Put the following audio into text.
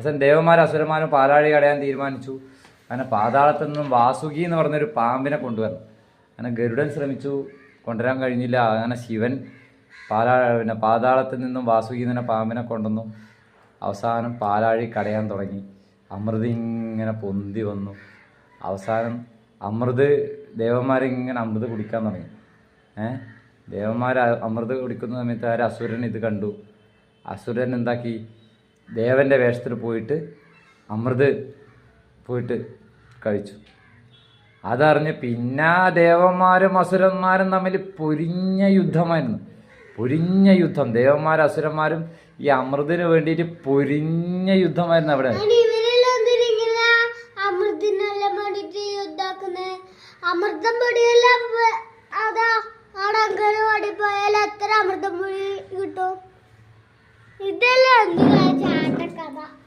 അവസാനം ദേവന്മാരും അസുരന്മാരും പാലാഴി കടയാൻ തീരുമാനിച്ചു. അങ്ങനെ പാതാളത്തു നിന്നും വാസുകി എന്ന് പറഞ്ഞൊരു പാമ്പിനെ കൊണ്ടുവരണം അങ്ങനെ ഗരുഡൻ ശ്രമിച്ചു. കൊണ്ടുവരാൻ കഴിഞ്ഞില്ല. അങ്ങനെ ശിവൻ പാലാ പിന്നെ പാതാളത്തിൽ നിന്നും വാസുകി എന്ന പാമ്പിനെ കൊണ്ടുവന്നു. അവസാനം പാലാഴി കടയാൻ തുടങ്ങി. അമൃത് ഇങ്ങനെ പൊന്തി വന്നു. അവസാനം അമൃത് ദേവന്മാരിങ്ങനെ അമൃത് കുടിക്കാൻ തുടങ്ങി. ഏഹ് ദേവന്മാർ അമൃത് കുടിക്കുന്ന സമയത്ത് ആര് അസുരൻ ഇത് കണ്ടു. അസുരൻ എന്താക്കി? ദേവന്റെ വേഷത്തിൽ പോയിട്ട് അമൃത് പോയിട്ട് കഴിച്ചു. അതറിഞ്ഞ് പിന്നെ ദേവന്മാരും അസുരന്മാരും തമ്മിൽ പൊരിഞ്ഞ യുദ്ധമായിരുന്നു. പൊരിഞ്ഞ യുദ്ധം. ദേവന്മാരും അസുരന്മാരും ഈ അമൃതിന് വേണ്ടിയിട്ട് പൊരിഞ്ഞ യുദ്ധമായിരുന്നു അവിടെ. അമൃതം എത്ര അമൃതം കിട്ടും? ഇതെല്ലാം 好的